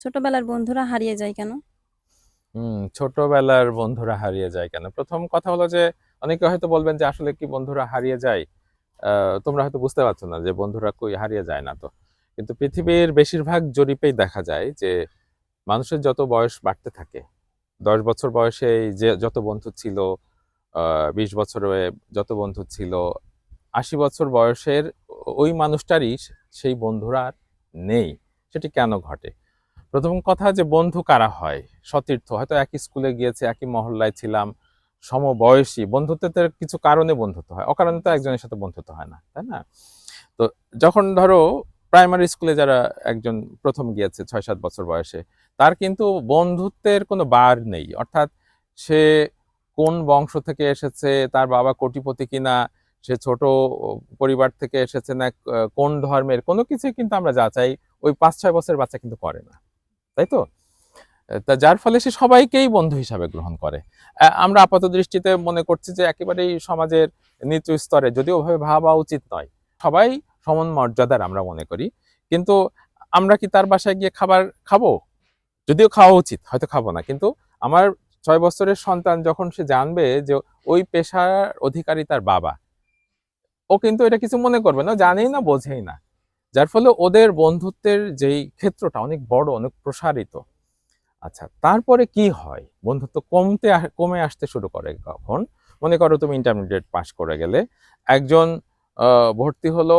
ছোটবেলার বন্ধুরা হারিয়ে যায় কেন? হুম, ছোটবেলার বন্ধুরা হারিয়ে যায় কেন? প্রথম কথা হলো যে অনেকে হয়তো বলবেন যে আসলে কি বন্ধুরা হারিয়ে যায়? তোমরা হয়তো বুঝতে পারছ না যে বন্ধুরা কই হারিয়ে যায় না তো। কিন্তু পৃথিবীর বেশিরভাগ জরিপেই দেখা যায় যে মানুষের যত বয়স বাড়তে থাকে, ১০ বছর বয়সেই যে যত বন্ধু ছিল, ২০ বছরে যত বন্ধু ছিল, ৮০ বছর বয়সের ওই মানুষটারই সেই বন্ধুরা নেই। সেটি কেন ঘটে? ১ম কথা যে বন্ধু কারা হয়? সতীর্থ হয়তো একই স্কুলে গিয়েছে একই মহল্লায় ছিলাম, সমবয়সী। বন্ধুত্বের কিছু কারণে বন্ধুত্ব হয়। অকারণে তো একজনের সাথে বন্ধুত্ব হয় না, তাই না? তো যখন ধরো প্রাইমারি স্কুলে যারা একজন প্রথম গিয়েছে ৬-৭ বছর বয়সে, তার কিন্তু বন্ধুত্বের কোনো বার নেই। অর্থাৎ সে কোন বংশ থেকে এসেছে, তার বাবা কোটিপতি কিনা, সে ছোট পরিবার থেকে এসেছে না কোন ধর্মের, কোনো কিছুই কিন্তু আমরা যাচাই ওই ৫-৬ বছরের বাচ্চা কিন্তু করে না। তাই তো? তা যার ফলে সে সবাইকেই বন্ধু হিসাবে গ্রহণ করে। আমরা আপাতদৃষ্টিতে মনে করছি যে একেবারেই সমাজের নিচু স্তরে, যদিও ওভাবে ভাবা উচিত নয়। সবাই সমান মর্যাদার আমরা মনে করি। কিন্তু আমরা কি তার বাসায় গিয়ে খাবার খাব? যদিও খাওয়া উচিত, হয়তো খাব না। কিন্তু আমার ছয় বছরের সন্তান যখন সে জানবে যে ওই পেশার অধিকারী তার বাবা, ও কিন্তু এটা কিছু মনে করবে না। জানেই না, বোঝেই না। যার ফলে ওদের বন্ধুত্বের যেই ক্ষেত্রটা অনেক বড়, অনেক প্রসারিত। আচ্ছা, তারপরে কি হয়? বন্ধুত্ব কমতে কমে আসতে শুরু করে কখন? মনে করো তুমি ইন্টারমিডিয়েট পাস করে গেলে। একজন ভর্তি হলো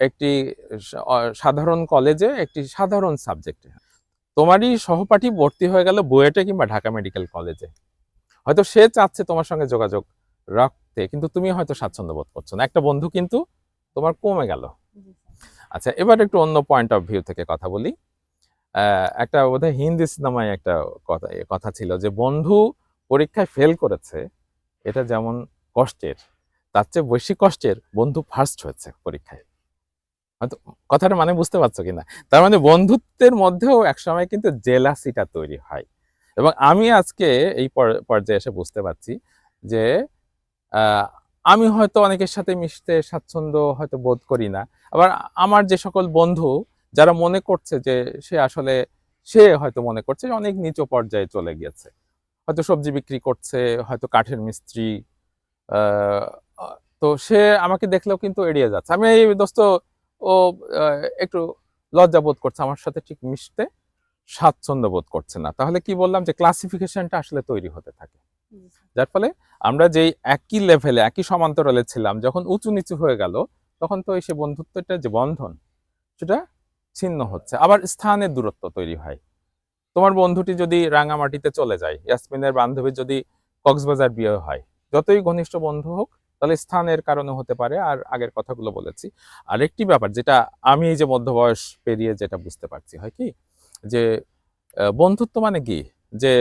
একটি সাধারণ কলেজে, একটি সাধারণ সাবজেক্টে। তোমারই সহপাঠী ভর্তি হয়ে গেল বুয়েটে কিংবা ঢাকা মেডিকেল কলেজে। হয়তো সে চাচ্ছে তোমার সঙ্গে যোগাযোগ রাখতে, কিন্তু তুমি হয়তো স্বাচ্ছন্দ্য বোধ করছ না। একটা বন্ধু কিন্তু তোমার কমে গেল। আচ্ছা, এবার একটু অন্য পয়েন্ট অফ ভিউ থেকে কথা বলি। একটা বোধহয় হিন্দি সিনেমায় একটা কথা ছিল যে, বন্ধু পরীক্ষায় ফেল করেছে, এটা যেমন কষ্টের, তার চেয়ে বেশি কষ্টের বন্ধু ফার্স্ট হয়েছে পরীক্ষায়। হয়তো কথাটার মানে বুঝতে পারছ কিনা? তার মানে বন্ধুত্বের মধ্যেও একসময় কিন্তু জেলাসিটা তৈরি হয়। এবং আমি আজকে এই পর্যায়ে এসে বুঝতে পারছি যে, আমি হয়তো অনেকের সাথে মিশতে স্বাচ্ছন্দ্য হয়তো বোধ করি না। আবার আমার যে সকল বন্ধু যারা মনে করছে যে সে আসলে সে হয়তো মনে করছে যে অনেক নিচু পর্যায়ে চলে গিয়েছে। হয়তো সবজি বিক্রি করছে, হয়তো কাঠের মিস্ত্রি। তো সে আমাকে দেখলেও কিন্তু এড়িয়ে যাচ্ছে। আমি এই দোস্ত ও একটু লজ্জা বোধ করছে আমার সাথে ঠিক মিশতে স্বাচ্ছন্দ্য বোধ করছে না। তাহলে কি বললাম যে ক্লাসিফিকেশনটা আসলে তৈরি হতে থাকে। যার ফলে আমরা যেই একই লেভেলে, একই সমান্তরালে ছিলাম, যখন উঁচু-নিচু হয়ে গেল, তখন তো সে বন্ধুত্বটা যে বন্ধন, সেটা ছিন্ন হচ্ছে। আবার স্থানের দূরত্ব তৈরি হয়। তোমার বন্ধুটি যদি রাঙামাটিতে চলে যায়, ইয়াসমিনের বান্ধবীর যদি কক্সবাজার বিয়ে হয়, যতই ঘনিষ্ঠ বন্ধু হোক, তাহলে স্থানের কারণে হতে পারে। আর আগের কথাগুলো বলেছি। আরেকটি ব্যাপার যেটা আমি এই যে মধ্য বয়স পেরিয়ে যেটা বুঝতে পারছি, হয় কি? যে বন্ধুত্ব মানে কি? যে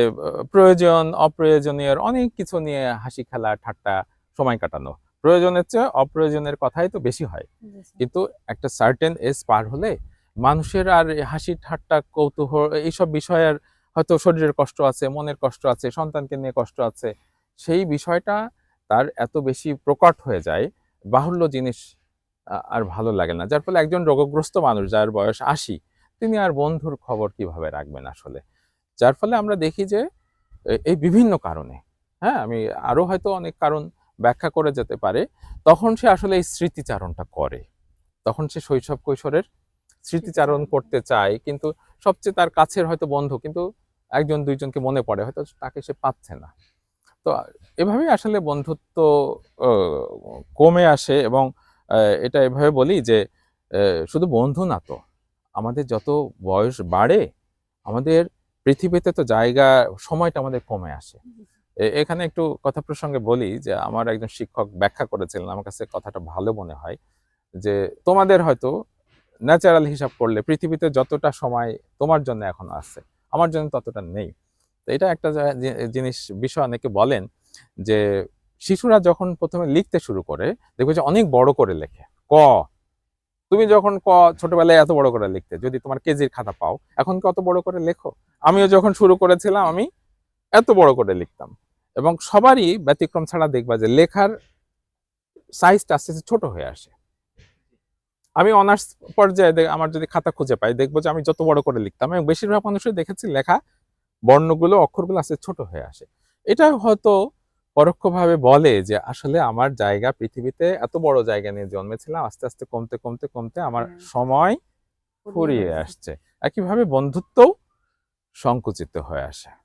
প্রয়োজন, অপ্রয়োজনীয় অনেক কিছু নিয়ে হাসি খেলা, ঠাট্টা, সময় কাটানো। প্রয়োজনের চেয়ে অপ্রয়োজনের কথাই তো বেশি হয়। কিন্তু একটা সার্টেন এজ পার হলে মানুষের আর হাসি, ঠাট্টা, কৌতূহল এইসব বিষয়ের হয়তো শরীরের কষ্ট আছে, মনের কষ্ট আছে, সন্তানকে নিয়ে কষ্ট আছে। সেই বিষয়টা তার এত বেশি প্রকট হয়ে যায়, বাহুল্য জিনিস আর ভালো লাগে না। যার ফলে একজন রোগগ্রস্ত মানুষ যার বয়স ৮০ তিনি আর বন্ধুর খবর কীভাবে রাখবেন আসলে? যার ফলে আমরা দেখি যে এই বিভিন্ন কারণে, হ্যাঁ? আমি আরও হয়তো অনেক কারণ ব্যাখ্যা করে যেতে পারে। তখন সে আসলে এই স্মৃতিচারণটা করে। তখন সে শৈশব কৈশোরের স্মৃতিচারণ করতে চায়। কিন্তু সবচেয়ে তার কাছের হয়তো বন্ধু কিন্তু একজন দুইজনকে মনে পড়ে হয়তো তাকে সে পাচ্ছে না। তো এভাবেই আসলে বন্ধুত্ব কমে আসে এবং এটা এভাবে বলি যে শুধু বন্ধু না তো, আমাদের যত বয়স বাড়ে, আমাদের পৃথিবীতে তো জায়গা, সময়টা আমাদের কমে আসে। এখানে একটু কথা প্রসঙ্গে বলি যে আমার একজন শিক্ষক ব্যাখ্যা করেছিলেন, আমার কাছে কথাটা ভালো মনে হয়। যে তোমাদের হয়তো ন্যাচারাল হিসাব করলে পৃথিবীতে যতটা সময় তোমার জন্য এখন আছে, আমার জন্য ততটা নেই। তো এটা একটা জিনিস বিষয় অনেকে বলেন যে শিশুরা যখন প্রথমে লিখতে শুরু করে, দেখবে যে অনেক বড় করে লেখে। ক, তুমি যখন ক ছোটবেলায় এত বড় করে লিখতে, যদি তোমার কেজির খাতা পাও, এখন কত বড় করে লেখো? আমিও যখন শুরু করেছিলাম আমি এত বড় করে লিখতাম। এবং সবারই ব্যতিক্রম ছাড়া দেখবা যে লেখার সাইজটা আস্তে, আস্তে ছোট হয়ে আসে। আমি অনার্স পর্যায়ে আমার যদি খাতা খুঁজে পাই দেখব যে আমি যত বড় করে লিখতাম এবং বেশিরভাগ মানুষই দেখেছি লেখা বর্ণগুলো অক্ষরগুলো আস্তে ছোট হয়ে আসে এটা হয়তো পরোক্ষভাবে বলে যে আসলে আমার জায়গা পৃথিবীতে এত বড় জায়গা নিয়ে জন্মেছিলাম আস্তে আস্তে কমতে কমতে কমতে আমার। সময় ফুরিয়ে আসছে। একইভাবে বন্ধুত্বও সংকুচিত হয়ে আসে।